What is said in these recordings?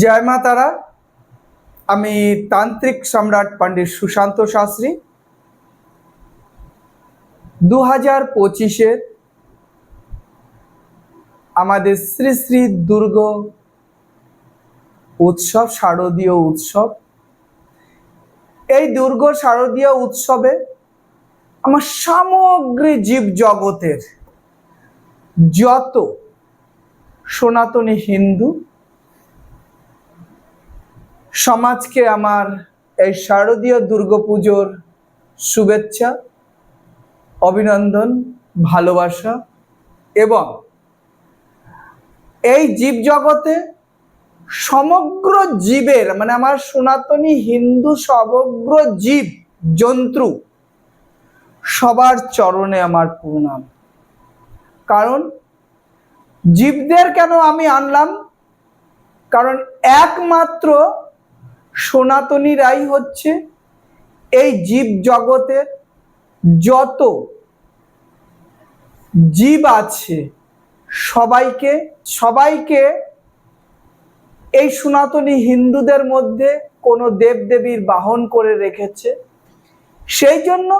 জয় মা তারা। আমি তান্ত্রিক সম্রাট পণ্ডিত সুশান্ত শাস্ত্রী। দু হাজার পঁচিশের আমাদের শ্রী শ্রী দুর্গ উৎসব, শারদীয় উৎসব। এই দুর্গ, শারদীয় উৎসবে আমার সামগ্রী জীব জগতের যত সনাতনী হিন্দু সমাজকে আমার এই শারদীয় দুর্গাপুজোর শুভেচ্ছা, অভিনন্দন, ভালোবাসা এবং এই জীব জগতে সমগ্র জীবের মানে আমার সনাতনী হিন্দু সমগ্র জীব, জন্তু, সবার চরণে আমার প্রণাম। কারণ জীবদের কেন আমি আনলাম? কারণ একমাত্র সনাতনীরাই হচ্ছে এই জীব জগতের যত জীব আছে, সবাইকে সবাইকে এই সনাতনী হিন্দুদের মধ্যে কোনো দেবদেবীর বাহন করে রেখেছে। সেই জন্য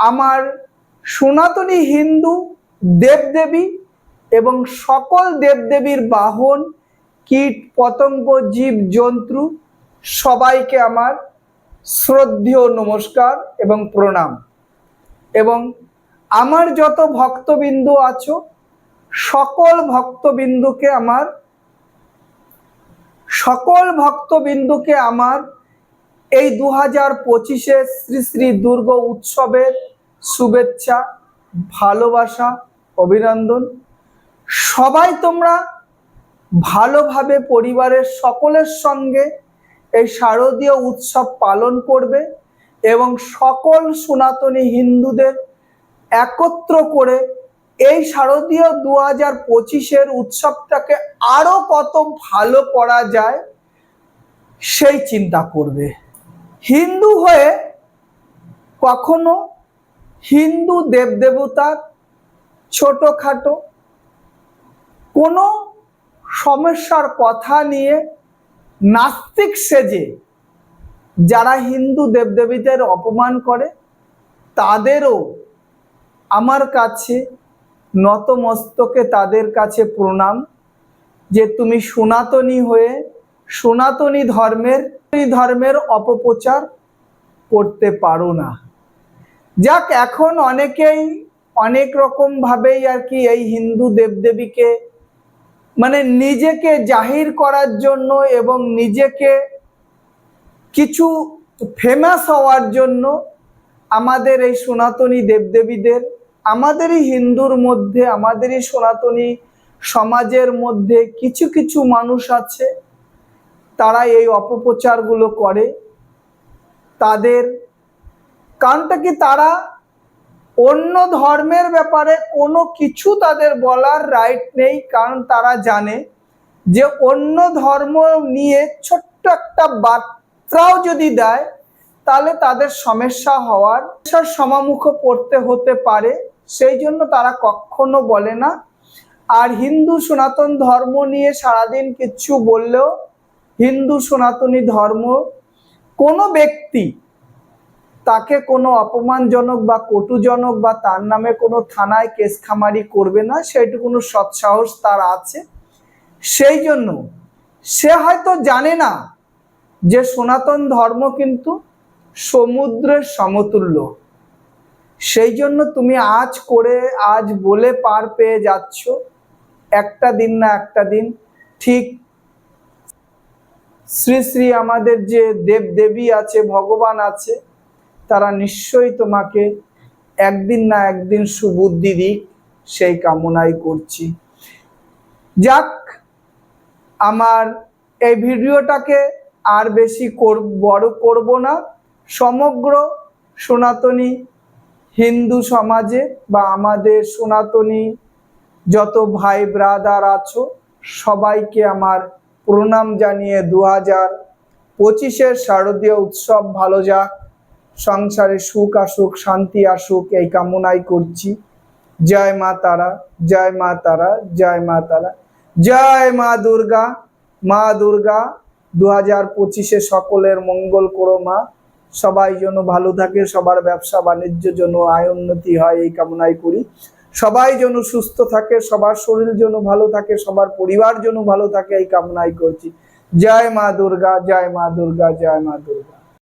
আমার সনাতনী হিন্দু দেবদেবী এবং সকল দেবদেবীর বাহন, কীট, পতঙ্গ, জীব, জন্তু সবাইকে আমার শ্রদ্ধেয় নমস্কার এবং প্রণাম। এবং আমার যত ভক্তবিন্দু আছো, সকল ভক্তবিন্দুকে আমার, সকল ভক্তবিন্দুকে আমার এই দু হাজার পঁচিশে শ্রী শ্রী দুর্গ উৎসবের শুভেচ্ছা, ভালোবাসা, অভিনন্দন। সবাই তোমরা ভালোভাবে পরিবারের সকলের সঙ্গে এই শারদীয় উৎসব পালন করবে এবং সকল সনাতনী হিন্দুদের একত্র করে এই শারদীয় দু হাজার পঁচিশের উৎসবটাকে আরও কত ভালো করা যায় সেই চিন্তা করবে। হিন্দু হয়ে কখনো হিন্দু দেবদেবতার ছোটখাটো কোনো সমস্যার কথা নিয়ে নাস্তিক সেজে যারা হিন্দু দেবদেবীদের অপমান করে, তাদেরও আমার কাছে নতমস্তকে তাদের কাছে প্রণাম যে তুমি সনাতনী হয়ে সনাতনী ধর্মের ধর্মের অপপ্রচার করতে পারো না। যাক, এখন অনেকেই অনেক রকম ভাবেই আর কি এই হিন্দু দেবদেবীকে মানে নিজেকে জাহির করার জন্য এবং নিজেকে কিছু ফেমাস হওয়ার জন্য আমাদের এই সনাতনী দেবদেবীদের, আমাদেরই হিন্দুর মধ্যে, আমাদেরই সনাতনী সমাজের মধ্যে কিছু কিছু মানুষ আছে, তারা এই অপপ্রচারগুলো করে। তাদের কারণটা কি তারা অন্য ধর্মের ব্যাপারে কোনো কিছু তাদের বলার রাইট নেই, কারণ তারা জানে যে অন্য ধর্ম নিয়ে ছোট্ট একটা বার্তাও যদি দেয়, তাহলে তাদের সমস্যা হওয়ার সমামুখ পড়তে হতে পারে। সেই জন্য তারা কখনো বলে না। আর হিন্দু সনাতন ধর্ম নিয়ে সারাদিন কিছু বললেও, হিন্দু সনাতনী ধর্ম কোনো ব্যক্তি তাকে কোনো অপমানজনক বা কটুজনক বা তার নামে কোনো থানায় কেস খামারি করবে না সেইটুকুনো সৎসাহস তার আছে। সেই জন্য সে হয়তো জানে না যে সনাতন ধর্ম কিন্তু সমুদ্রের সমতুল্য। সেই জন্য তুমি আজ করে, আজ বলে পার পেয়ে যাচ্ছ। একটা দিন না একটা দিন, ঠিক শ্রী শ্রী আমাদের যে দেব দেবী আছে, ভগবান আছে তারা নিশ্চয়ই তোমাকে একদিন না একদিন সুবুদ্ধি দিক, সেই কামনাই করছি। যাক, আমার এই ভিডিওটাকে আর বেশি কর বড় করব না। সমগ্র সনাতনী হিন্দু সমাজে বা আমাদের সনাতনী যত ভাই ব্রাদার আছো, সবাইকে আমার প্রণাম জানিয়ে দু হাজার পঁচিশের শারদীয় উৎসব ভালো যাক। সংসারে সুখ আসুক, শান্তি আসুক, এই কামনাই করছি। জয় মা তারা, জয় মা তারা, জয় মা তারা। জয় মা দুর্গা মা দুর্গা দু হাজার পঁচিশে সকলের মঙ্গল করো মা। সবাই যেন ভালো থাকে, সবার ব্যবসা বাণিজ্য যেন আয় উন্নতি হয়, এই কামনাই করি। সবাই যেন সুস্থ থাকে, সবার শরীর যেন ভালো থাকে, সবার পরিবার যেন ভালো থাকে, এই কামনাই করছি। জয় মা দুর্গা, জয় মা দুর্গা, জয় মা দুর্গা।